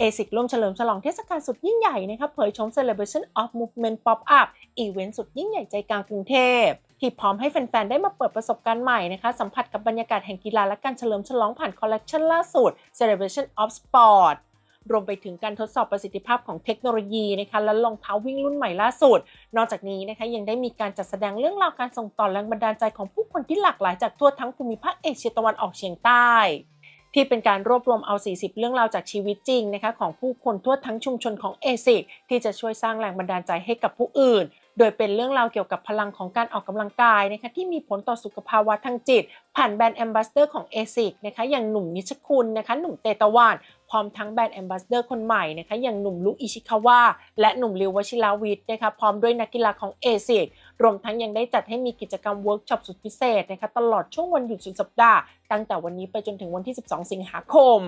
ASIC ร่วมเฉลิมฉลองเทศกาลสุดยิ่งใหญ่นะครับเผยชม Celebration of Movement Pop Up อีเวนต์สุดยิ่งใหญ่ใจกลางกรุงเทพที่พร้อมให้แฟน ๆ ได้มาเปิดประสบการณ์ใหม่นะคะ สัมผัสกับบรรยากาศแห่งกีฬาและการเฉลิมฉลองผ่านคอลเลกชันล่าสุด Celebration of Sport รวมไปถึงการทดสอบประสิทธิภาพของเทคโนโลยีนะคะและรองเท้าวิ่งรุ่นใหม่ล่าสุด นอกจากนี้นะคะยังได้มีการจัดแสดงเรื่องราวการส่งต่อแรงบันดาลใจของผู้คนที่หลากหลายจากทั่วทั้งภูมิภาคเอเชียตะวันออกเฉียงใต้ ที่เป็นการรวบรวมเอา 40 เรื่องราวจากชีวิตจริงนะคะของผู้คนทั่วทั้งชุมชนของเอซิกที่จะช่วยสร้างแรงบันดาลใจให้กับผู้อื่น โดยเป็นเรื่องราวเกี่ยวกับพลังของการออกกำลังกายนะคะที่มีผลต่อสุขภาวะทางจิต ผ่านแบรนด์แอมบาสเตอร์ของเอซิกนะคะอย่างหนุ่มนิชคุณนะคะหนุ่มเตตะวัน พร้อมทั้งแบรนด์แอมบาสเดอร์คนใหม่นะคะอย่างหนุ่มลุอิชิคาวะและหนุ่มริววชิราวิทย์นะคะพร้อมด้วยนักกีฬาของเอเซิกรวมทั้งยังได้จัดให้มีกิจกรรมเวิร์กช็อปสุดพิเศษนะคะตลอดช่วงวันหยุดสุดสัปดาห์ตั้งแต่วันนี้ไปจนถึงวันที่ 12 สิงหาคม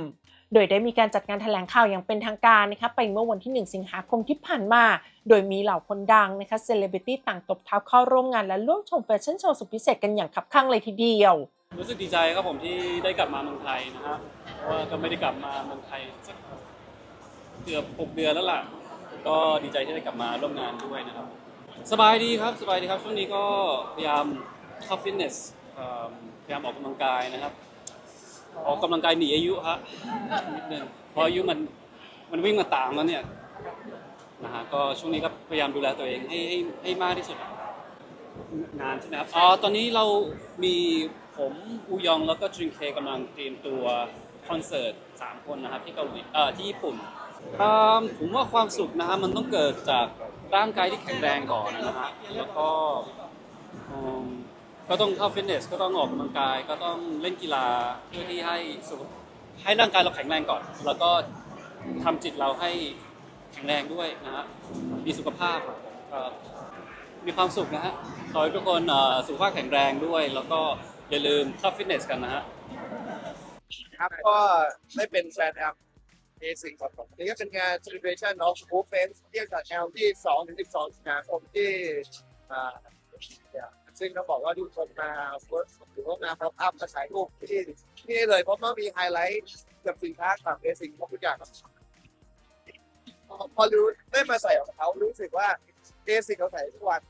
โดยได้มีการจัดงานแถลงข่าวอย่างเป็นทางการนะคะไปเมื่อวันที่ 1 สิงหาคมที่ผ่านมา โดยมีเหล่าคนดังนะคะเซเลบริตี้ต่างตบเท้าเข้าร่วมงานและร่วมชมแฟชั่นโชว์สุดพิเศษกันอย่างคับคั่งเลยทีเดียว รู้สึกดีใจครับผมที่ได้กลับมาเมืองไทยนะฮะเพราะว่าก็ไม่ได้กลับมาเมืองไทยสักเกือบหกเดือนแล้วล่ะ ก็ดีใจที่ได้กลับมาร่วมงานด้วยนะครับ สบายดีครับสบายดีครับช่วงนี้ก็พยายามเข้าฟิตเนสเอ่อพยายามออกกำลังกายนะครับ ออกกำลังกายหนีอายุฮะนิดนึงเพราะอายุมันมันวิ่งมาตามแล้วเนี่ยนะฮะก็ช่วงนี้ก็พยายามดูแลตัวเองให้ให้ให้มากที่สุด งานใช่ไหมครับอ๋อตอนนี้เรามีผมอูยองแล้วก็จุนเคกำลังเตรียมตัวคอนเสิร์ตสามคนนะครับที่เกาหลีเอ่อที่ญี่ปุ่นอ่าผมว่าความสุขนะฮะมันต้องเกิดจากร่างกายที่แข็งแรงก่อนนะฮะแล้วก็อืมก็ต้องเข้าฟิตเนสก็ต้องออกกำลังกายก็ต้องเล่นกีฬาเพื่อที่ให้สุขให้ร่างกายเราแข็งแรงก่อน แล้วก็ทำจิตเราให้แข็งแรงด้วยนะฮะมีสุขภาพเอ่อ มีความสุขนะฮะ ขอให้ทุกคนเอ่อสุขภาพแข็งแรงด้วย แล้วก็อย่าลืมเข้าฟิตเนสกันนะฮะ ครับก็ได้เป็นแฟนแอปเอซิงครับผมนี่ก็เป็นงาน celebration of movement เรียกจากแอลที่2ถึง12สิงหาคมที่อ่าซึ่งเขาบอกว่าทุกคนมาเวิร์กหรือว่ามาพ o อ up มาถ่ายรูปที่ที่นี่เลยเพราะว่ามีไฮไลท์กับสินค้ากับเอซิงทุกอย่างครับพอรู้ได้มาใส่ของเขารู้สึกว่าเอซิงเขาใส่ทุกวัน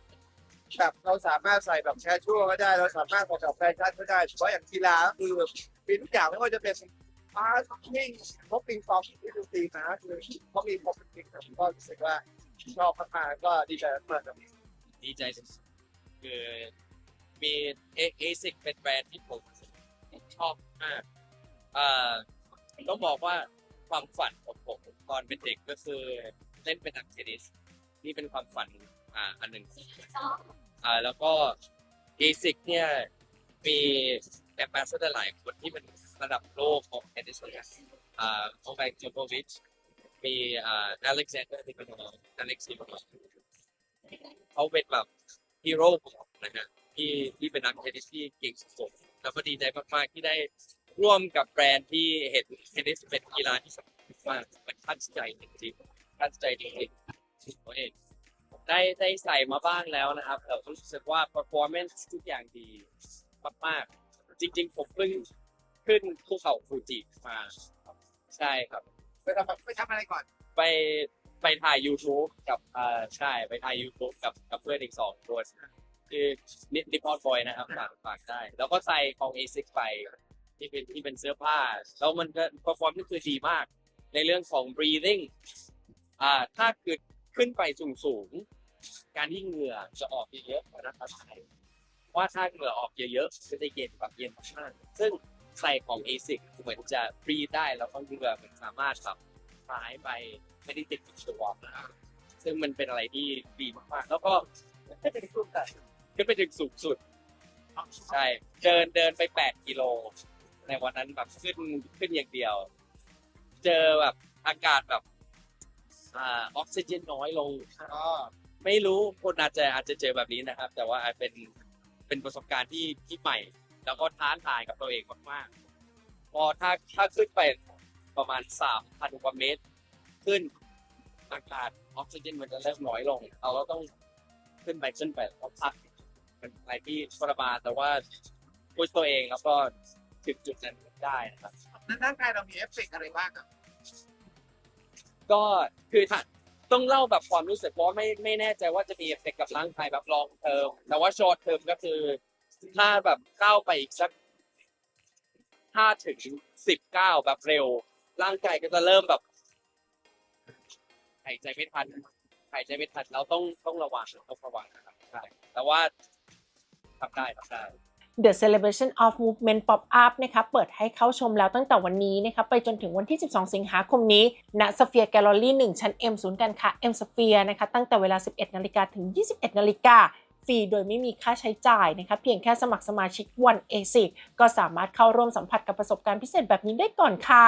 แบบเราสามารถใส่แบบแคชชวลก็ได้ เราสามารถใส่แบบแฟชั่นก็ได้เฉพาะอย่างกีฬาก็คือแบบมีทุกอย่างไม่ว่าจะเป็นบาสวิ่งพบปิงปองที่ดูตีนะคือเขามีพบปิงผมก็รู้สึกว่าชอบมากๆก็ดีใจมากๆครับดีใจคือมีเอเอซิกเป็นแบรนด์ที่ผมชอบมากเอ่อต้องบอกว่าความฝันของผมตอนเป็นเด็กก็คือเล่นเป็นนักเทนนิสนี่เป็นความฝัน อ่าอันหนึ่งอ่าแล้วก็เอซิกเนี่ยมีแอมบาสเดอร์หลายคนที่เป็นระดับโลกของเทนนิสเลยอ่าโอไมโจโควิชมีอ่าอเล็กซานเดอร์ที่เป็นอเล็กซิโนเขาเป็นแบบฮีโร่ของผมนะฮะที่ที่เป็นนักเทนนิสที่เก่งสุดๆแล้วก็ดีใจมากๆที่ได้ร่วมกับแบรนด์ที่เห็นเทนนิสเป็นกีฬาที่สำคัญมากมันทัดใจจริงๆทัดใจจริงๆโอ้ย ได้ได้ใส่มาบ้างแล้วนะครับแต่รู้สึกว่า performance ทุกอย่างดีมากๆ จริง ๆ ผมเพิ่งขึ้นภูเขาฟูจิมาใช่ครับ ไปทำไปทำอะไรก่อน ไปไปถ่าย YouTube กับเอ่อใช่ไปถ่าย YouTube กับกับเพื่อนอีกสองคนคือนินิพอนบอยนะครับฝากฝากได้ แล้วก็ใส่ของ A6 ไปที่เป็นที่เป็นเสื้อผ้า แล้วมันก็ performance คือดีมาก ในเรื่องของ breathing อ่าถ้าเกิดขึ้นไปสูงสูงๆ การที่เหงื่อจะออกเยอะๆนะครับว่าถ้าเหงื่อออกเยอะๆก็จะเย็นแบบเย็นมากๆซึ่งใส่ของ A6 เหมือนจะ breathe ได้แล้วก็เหงื่อมันสามารถแบบหายไปไม่ได้ติดกับตัวนะครับซึ่งมันเป็นอะไรที่ดีมากๆ แล้วก็ขึ้นไปถึงสูงสุด ใช่ เดินเดินไปแปดกิโล ในวันนั้นแบบขึ้นขึ้นอย่างเดียว เจอแบบอากาศแบบอออกซิเจนน้อยลงก็ ไม่รู้คนอาจจะอาจจะเจอแบบนี้นะครับ แต่ว่าเป็นเป็นประสบการณ์ที่ที่ใหม่ แล้วก็ท้าทายกับตัวเองมากๆพอถ้าถ้าขึ้นไปประมาณสามพันกว่าเมตร ขึ้นอากาศออกซิเจนมันจะเริ่มน้อยลง เราก็ต้องขึ้นไปขึ้นไปแล้วพักเป็นอะไรที่ทรมานแต่ว่าพุชตัวเองแล้วก็ถึงจุดนั้นได้นะครับนั้นร่างกายเรามีเอฟเฟกต์อะไรบ้างครับก็คือถ้า ต้องเล่าแบบความรู้สึกเพราะไม่ไม่แน่ใจว่าจะมีเอฟเฟกต์กับร่างกายแบบลองเทอมแต่ว่าช็อตเทอมก็คือ ถ้าแบบก้าวไปอีกสักห้าถึงสิบเก้าแบบเร็ว ร่างกายก็จะเริ่มแบบหายใจไม่ทันหายใจไม่ทันเราต้องต้องระวังต้องระวังนะครับใช่แต่ว่าทำได้ทำได้ The Celebration of Movement Pop-up นะคะเปิดให้เข้าชมแล้วตั้งแต่วันนี้นะคะไปจนถึงวันที่ 12 สิงหาคมนี้ณ Sphere Gallery 1ชั้น M ศูนย์การค้า M Sphere นะคะตั้งแต่เวลา 11 นาฬิกาถึง 21 นาฬิกาฟรีโดยไม่มีค่าใช้จ่ายนะคะเพียงแค่สมัครสมาชิก One ASIC ก็สามารถเข้าร่วมสัมผัสกับประสบการณ์พิเศษแบบนี้ได้ก่อนใคร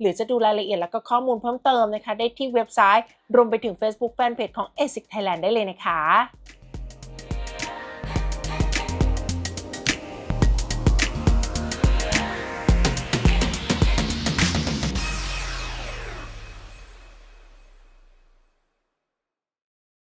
หรือจะดูรายละเอียดและก็ข้อมูลเพิ่มเติมนะคะ ได้ที่เว็บไซต์ รวมไปถึง Facebook Fanpage ของ ASIC Thailand ได้เลยนะคะ